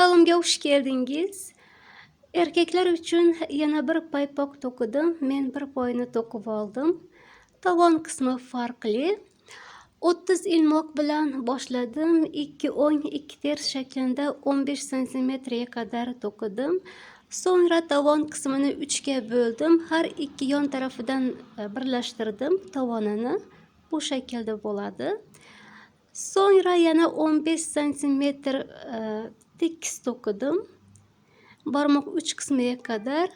Kanalımga hoş geldingiz. Erkekler uchun yana bir paypoq to'qidim. Men bir poyni to'qib oldim. Tovon qismi farqli. 30 ilmoq bilan boshladim. 2 o'ng, 2 ters shaklida 15 santimetrga qadar to'qidim. So'ngra tovon qismini 3 ga bo'ldim. Har ikki yon tarafidan e, birlashtirdim. Bu shaklda bo'ladi. So'ngra yana 15 santimetr e, tekis to'qidim. Barmoq uch qismiga qadar.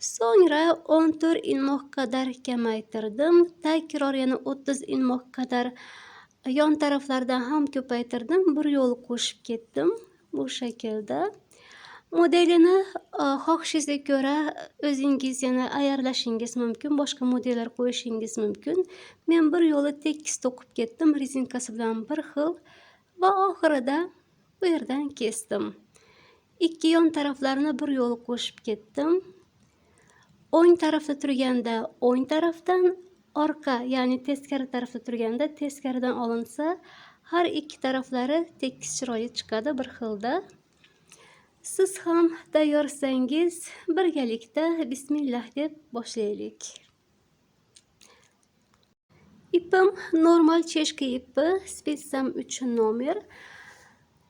So'ngra 14 ilmoq qadar kamaytirdim. Takror yana 30 ilmoq qadar yon taraflardan ham ko'paytirdim. Bir yo'l qo'shib ketdim. Bu shaklda. Modelini e, xohishingizga ko'ra o'zingiz yana ayarlashingiz mumkin. Boshqa modellar qo'yishingiz mumkin. Men bir yo'li tekis to'qib ketdim. Rezinkasi bilan bir xil va oxirida bu yerdan kesdim. Ikki yon taraflarini bir yo'l qo'shib ketdim. O'ng tarafda turganda o'ng tarafdan, orqa, ya'ni teskari tarafda turganda teskaridan olinsa, har ikki taraflari tekis chiroyli chiqadi bir xilda. Siz ham tayyorsangiz birgalikda bismillah deb boshlaylik. Ipim normal cheshka ipi, spetsam 3 nomer.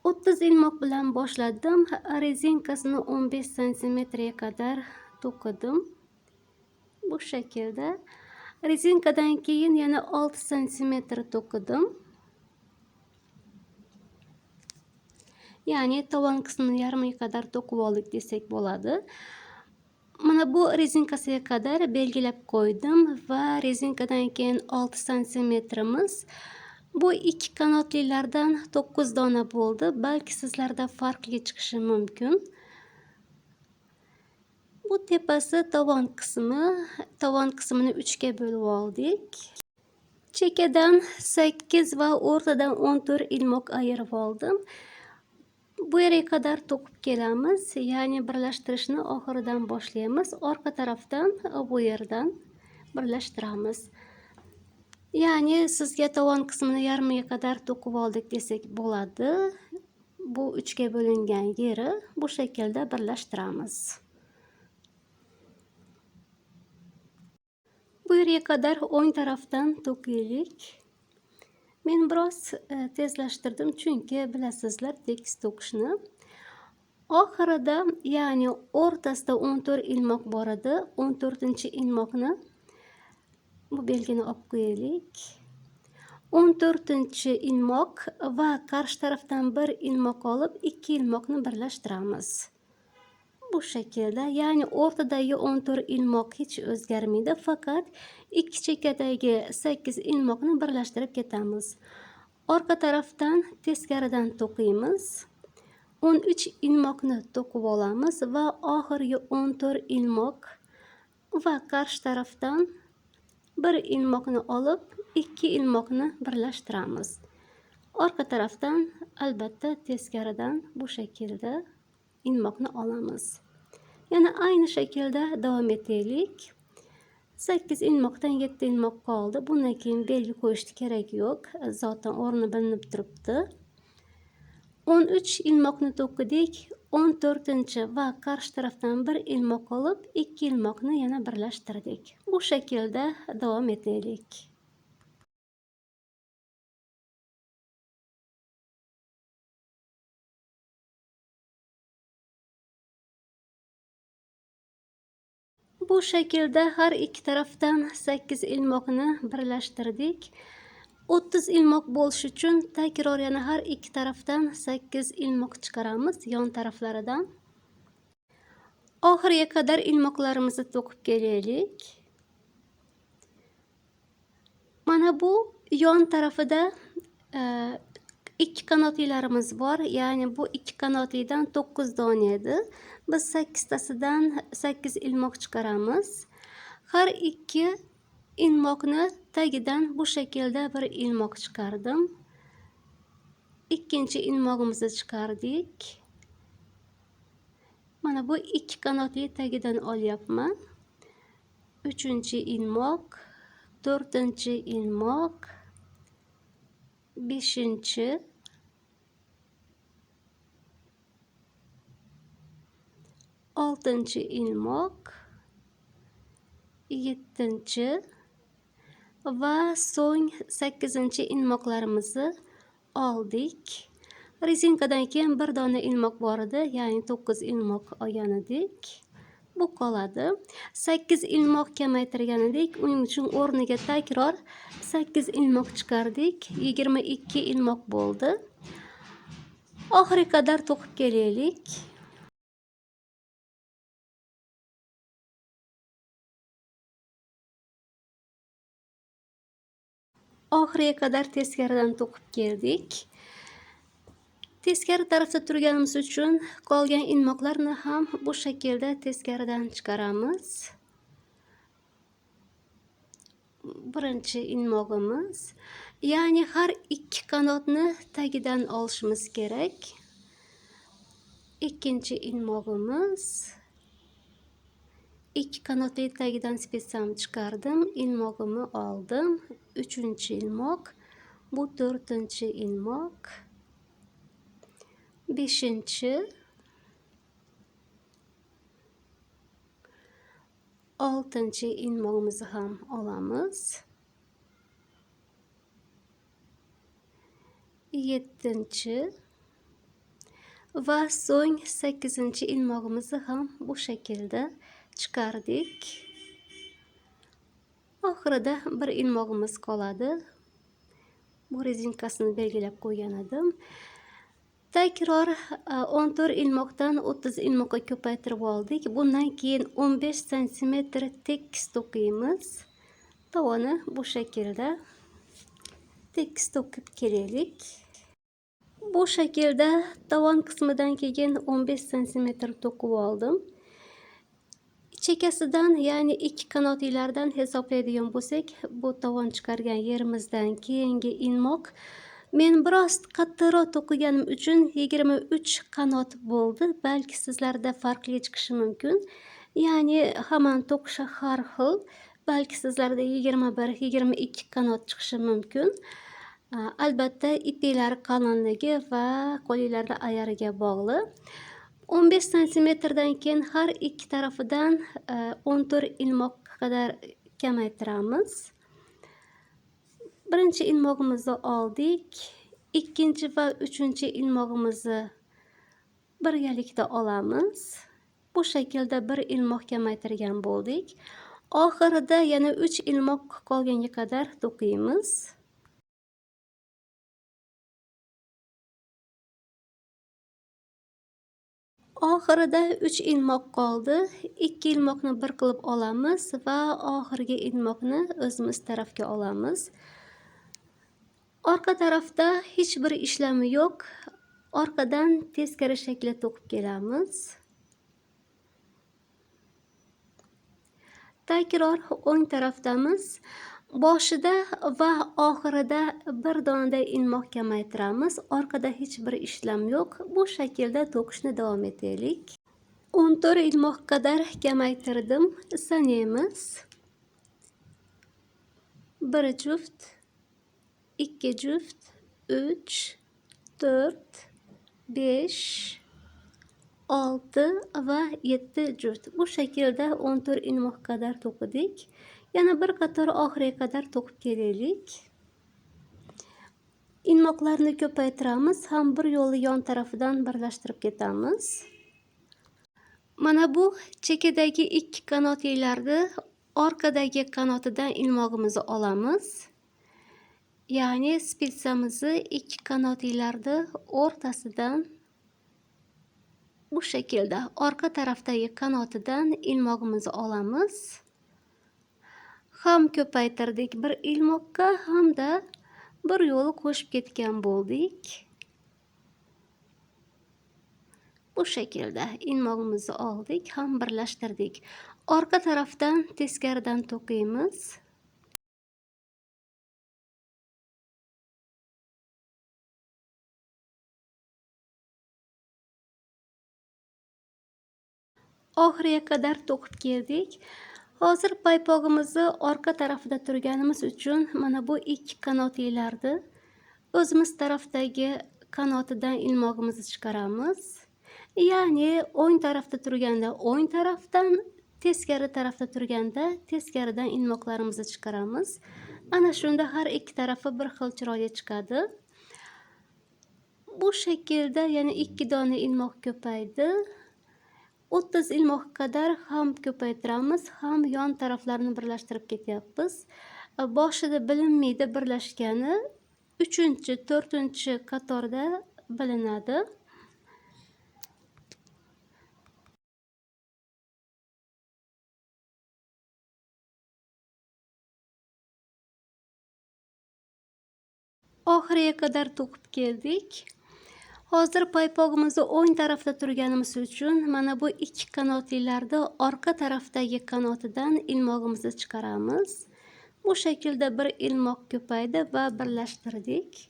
30 ilmoq bilan boshladim. Rezinkasini 15 santimetrga qadar to'qidim. Bu shaklda. Rezinkadan keyin yana 6 santimetr to'qidim. Ya'ni tovon qismini yarmiga qadar to'qib oldik desak bo'ladi. Mana bu rezinkasiga qadar belgilab qo'ydim va rezinkadan keyin 6 santimetrimiz Bu ikki qanotlilardan 9 dona bo'ldi. Balki sizlarda farqli chiqishi mumkin. Bu tepasi tovon qismi. Tovon qismini 3 ga bo'lib oldik. Chekadan 8 va o'rtadan 14 ilmoq ayirib oldim. Bu yere kadar to'qib kelamiz. Ya'ni birlashtirishni oxiridan boshlaymiz. Orqa tarafdan bu yerdan birlashtiramiz. Ya'ni sizga tovon qismini yarmiga qadar to'qib oldik desak bo'ladi. Bu 3 ga bo'lingan yeri bu shaklda birlashtiramiz. Bu yerga qadar o'ng tarafdan to'qiylik. Men biroz e, tezlashtirdim, chunki bilasizlar tekis to'qishni. Oxirida, ya'ni o'rtasida 14 ilmoq bor edi. 14-ilmoqni bu belgini olib qo'yaylik. 14 ilmoq va qarshi tarafdan bir ilmoq olib, ikki ilmoqni birlashtiramiz. Bu shaklda, ya'ni o'rtadagi 14 ilmoq hech o'zgarmaydi, faqat ikki chekadagi 8 ilmoqni birlashtirib ketamiz. Orqa tarafdan teskaridan to'qiymiz. 13 ilmoqni to'qib olamiz va oxirgi 14 ilmoq va qarshi tarafdan bir ilmoqni olib ikki ilmoqni birlashtiramiz orqa tarafdan albatta teskaridan bu shaklda ilmoqni olamiz yana ayni shaklda davom etaylik sakkiz ilmoqdan yetti ilmoq qoldi bundan keyin belgi qo'yishni kerak yo'q zotan o'rni bilinib turibdi o'n uch ilmoqni to'qidik 14 va qarshi tarafdan bir ilmoq olib, ikki ilmoqni yana birlashtirdik. Bu shaklda davom etaylik. Bu shaklda har ikki tarafdan 8 ilmoqni birlashtirdik. 30 ilmoq bo'lishi uchun takror yana har ikki tarafdan 8 ilmoq chiqaramiz yon taraflaridan. Oxiriga qadar ilmoqlarimizni to'qib kelaylik. Mana bu yon tarafida e, ikki qanotlilarimiz bor. Ya'ni bu ikki qanotlidan 9 dona edi. Biz 8 tasidan 8 ilmoq chiqaramiz. Har ikki ilmoqni tagidan bu shaklda bir ilmoq chiqardim ikkinchi ilmog'imizni chiqardik mana bu ikki qanotli tagidan olyapman uchinchi ilmoq to'rtinchi ilmoq beshinchi oltinchi ilmoq yettinchi va so'ng sakkizinchi ilmoqlarimizni oldik rezinkadan keyin bir dona ilmoq bor edi ya'ni to'qqiz ilmoq olgan edik bu qoladi. Sakkiz ilmoq kamaytirgan edik uning uchun o'rniga takror sakkiz ilmoq chiqardik. Yigirma ikki ilmoq bo'ldi. Oxiriga qadar to'qib kelaylik. Oxiriga qadar teskaridan to'qib keldik. Teskari tarafda turganimiz uchun qolgan ilmoqlarni ham bu shaklda teskaridan chiqaramiz. Birinchi ilmog'imiz ya'ni har ikki qanotni tagidan olishimiz kerak. İkkinchi ilmog'imiz ikki qanotli tagidan spetsam chiqardim ilmog'imni oldim. Uchinchi ilmoq bu to'rtinchi ilmoq beshinchi oltinchi ilmog'imizni ham olamiz yettinchi va so'ng sakkizinchi ilmog'imizni ham bu shaklda chiqardik oxirida bir ilmog'imiz qoladi bu rezinkasini belgilab qo'ygan edim takror e, o'n to'rt ilmoqdan o'ttiz ilmoqqa ko'paytirib oldik bundan keyin o'n besh santimetr tekis to'qiymiz tovoni bu shaklda tekis to'qib kelaylik bu shaklda tovon qismidan keyin o'n besh santimetr to'qib oldim chekkasidan ya'ni ikki qanotlilardan hisoblaydigan bo'lsak bu tovon chiqargan yerimizdan keyingi ilmoq men biroz qattiqroq to'qiganim uchun yigirma uch qanot bo'ldi. Balki sizlarda farqli chiqishi mumkin. Ya'ni hammani to'qishi har xil. Balki sizlarda yigirma bir yigirma ikki qanot chiqishi mumkin. Albatta ipiklari qalinligi va qo'linglarni ayariga bog'liq. o'n besh santimetrdan keyin har ikki tarafidan e, o'n to'rt ilmoqqa qadar kamaytiramiz birinchi ilmog'imizni oldik ikkinchi va uchinchi ilmog'imizni birgalikda olamiz. Bu shaklda bir ilmoq kamaytirgan bo'ldik. Oxirida yana uch ilmoq qolganga qadar to'qiymiz. Oxirida uch ilmoq qoldi. Ikki ilmoqni bir qilib olamiz va oxirgi ilmoqni o'zimiz tarafga olamiz. Orqa tarafda hech bir ishlami yo'q. Orqadan teskari shaklda to'qib kelamiz. Takror o'ng tarafdamiz boshida va oxirida bir donada ilmoq kamaytiramiz. Orqada hech bir ishlam yo'q. Bu shaklda to'qishni davom etaylik. O'n to'rt ilmoq qadar kamaytirdim. Sanaymiz. Bir juft ikki juft uch to'rt besh olti va yetti juft bu o'n to'rt ilmoq qadar to'qidik yana bir qator oxiriga qadar to'qib kelaylik ilmoqlarni ko'paytiramiz ham bir yo'li yon tarafidan birlashtirib ketamiz mana bu chekkadagi ikki qanotlilarni orqadagi qanotidan ilmog'imizni olamiz ya'ni spetsamizni ikki qanotlilarni o'rtasidan bu shaklda orqa tarafdagi qanotidan ilmog'imizni olamiz ham ko'paytirdik bir ilmoqqa hamda bir yo'li qo'shib ketgan bo'ldik bu shaklda ilmog'imizni oldik ham birlashtirdik orqa tarafdan teskaridan to'qiymiz oxiriga qadar to'qib keldik hozir paypog'imizni orqa tarafida turganimiz uchun mana bu ikki qanotlilarni o'zimiz tarafdagi qanotidan ilmog'imizni chiqaramiz. Ya'ni o'ng tarafda turganda o'ng tarafdan teskari tarafda turganda teskaridan ilmoqlarimizni chiqaramiz. Ana shunda har ikki tarafi bir xil chiroyli chiqadi. Bu shaklda yana ikki dona ilmoq ko'paydi o'ttiz ilmoq qadar ham ko'paytiramiz ham yon taraflarini birlashtirib ketyapmiz. E, boshida bilinmaydi birlashgani uchinchi to'rtinchi qatorda bilinadi. Oxiriga qadar to'qib keldik. Hozir paypog'imizni o'ng tarafda turganimiz uchun mana bu ikki qanotlilarda orqa tarafdagi qanotidan ilmog'imizni chiqaramiz. Bu shaklda bir ilmoq ko'paydi va birlashtirdik.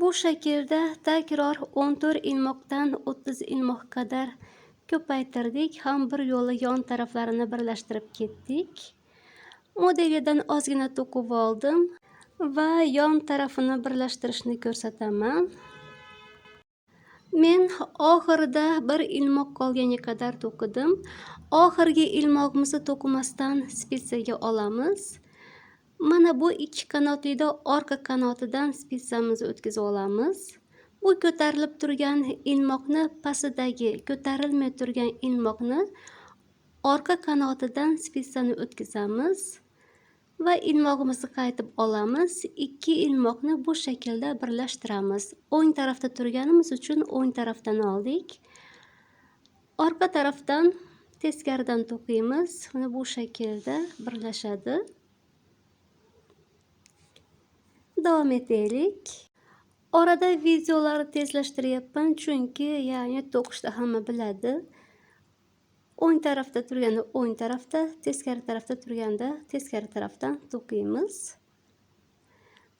Bu shaklda takror 14 ilmoqdan 30 ilmoq qadar ko'paytirdik. Ham bir yo'la yon taraflarini birlashtirib ketdik. Modelidan ozgina to'kib oldim va yon tarafini birlashtirishni ko'rsataman. Men oxirida bir ilmoq qolganga qadar to'qidim. Oxirgi ilmoqimizni to'qimasdan spitsaga olamiz. Mana bu ikki qanotlida orqa qanotidan spitsamizni o'tkazib olamiz. Bu ko'tarilib turgan ilmoqni pastidagi ko'tarilmay turgan ilmoqni orqa qanotidan spitsani o'tkazamiz va ilmog'imizni qaytib olamiz. Ikki ilmoqni bu shaklda birlashtiramiz. O'ng tarafda turganimiz uchun o'ng tarafdan oldik. Orqa tarafdan teskaridan to'qiymiz. Mana bu shaklda birlashadi. Davom etaylik. Orada videolarni tezlashtiryapman chunki ya'ni to'qishni hamma biladi. O'ng tarafda turganda o'ng tarafda teskari tarafda turganda teskari tarafdan to'qiymiz.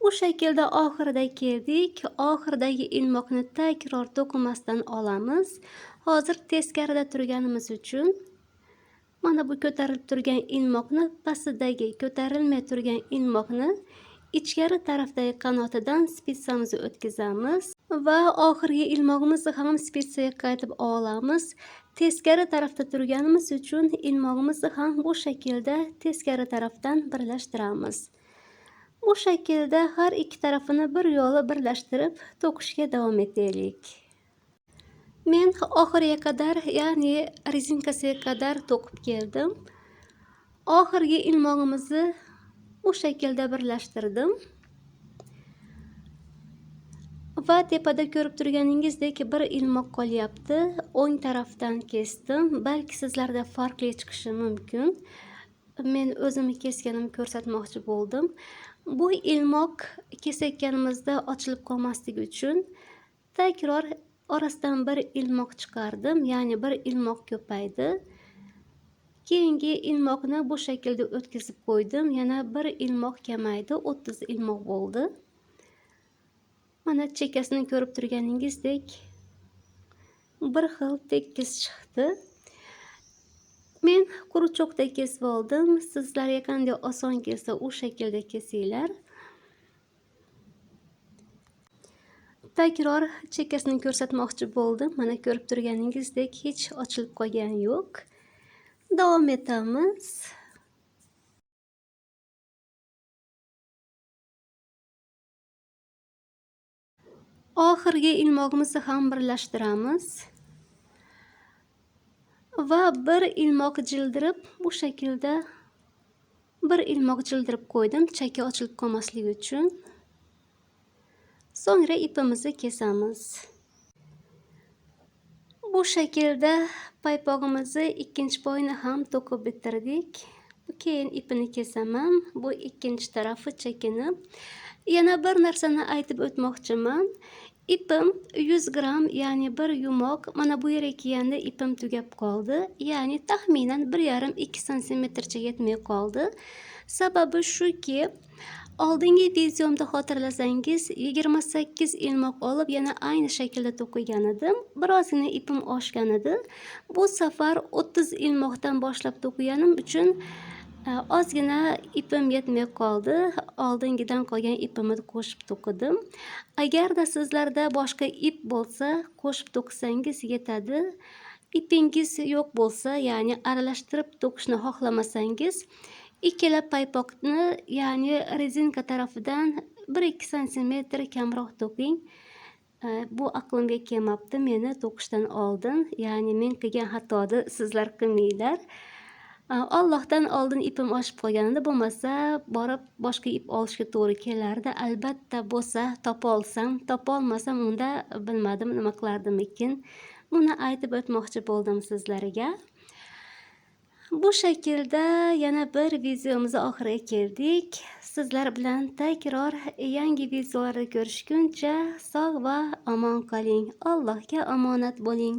Bu shaklda oxirida keldik. Oxiridagi ilmoqni takror to'qimasdan olamiz. Hozir teskarida turganimiz uchun mana bu ko'tarilib turgan ilmoqni pastidagi ko'tarilmay turgan ilmoqni ichkari tarafdagi qanotidan spitsamizni o'tkazamiz va oxirgi ilmog'imizni ham spitsaga qaytib olamiz. Teskari tarafda turganimiz uchun ilmog'imizni ham bu shaklda teskari tarafdan birlashtiramiz. Bu shaklda har ikki tarafini bir yo'la birlashtirib to'qishga davom etaylik. Men oxiriga qadar ya'ni rezinkasiga qadar to'qib keldim. Oxirgi ilmog'imizni bu shaklda birlashtirdim. Va tepada ko'rib turganingizdek bir ilmoq qolyapti o'ng tarafdan kesdim balki sizlarda farqli chiqishi mumkin men o'zimni kesganimni ko'rsatmoqchi bo'ldim bu ilmoq kesayotganimizda ochilib qolmasligi uchun takror orasidan bir ilmoq chiqardim ya'ni bir ilmoq ko'paydi keyingi ilmoqni bu shaklda o'tkazib qo'ydim yana bir ilmoq kamaydi o'ttiz ilmoq bo'ldi mana chekkasini ko'rib turganingizdek bir xil tekis chiqdi. Men quruchoqda kesib oldim. Sizlarga qanday oson kelsa u shaklda kesinglar. Takror chekkasini ko'rsatmoqchi bo'ldim. Mana ko'rib turganingizdek hech ochilib qolgani yo'q. Davom etamiz. Oxirgi ilmoqimizni ham birlashtiramiz. Va bir ilmoq jildirib bu shaklda bir ilmoq jildirib qo'ydim chakka ochilib qolmasligi uchun. So'ngra ipimizni kesamiz. Bu shaklda paypog'imizni ikkinchi poyini ham to'qib bitirdik. Keyin ipini kesaman bu ikkinchi tarafi chakini yana bir narsani aytib o'tmoqchiman ipim 100 gramm ya'ni bir yumoq mana bu yerga kelganda ipim tugab qoldi ya'ni taxminan 1,5-2 santimetrcha yetmay qoldi sababi shuki oldingi videomda xotirlasangiz 28 ilmoq olib yana ayni shaklda to'qigan edim birozgina ipim oshgan edi bu safar 30 ilmoqdan boshlab to'qiganim uchun Э, ozgina ipim yetmay qoldi. Oldingidan qolgan ipimni qo'shib to'qidim. Agarda sizlarda boshqa ip bo'lsa qo'shib to'qisangiz yetadi. Ipingiz yo'q bo'lsa ya'ni aralashtirib to'qishni xohlamasangiz ikkala paypoqni ya'ni rezinka tarafidan bir ikki santimetr kamroq to'qing. Э, bu aqlimga kelmabdi meni to'qishdan oldin. Ya'ni men qilgan xatoni sizlar qilmanglar. Allohdan oldin ipim oshib qolganida bo'lmasa borib boshqa ip olishga to'g'ri kelardi. Albatta bo'lsa topolsam topolmasam unda bilmadim nima qilardimikin buni aytib o'tmoqchi bo'ldim sizlarga. Bu shaklda yana bir videomizni oxiriga keldik. Sizlar bilan takror yangi videolarda ko'rishguncha sog' va omon qoling. Allohga omonat bo'ling.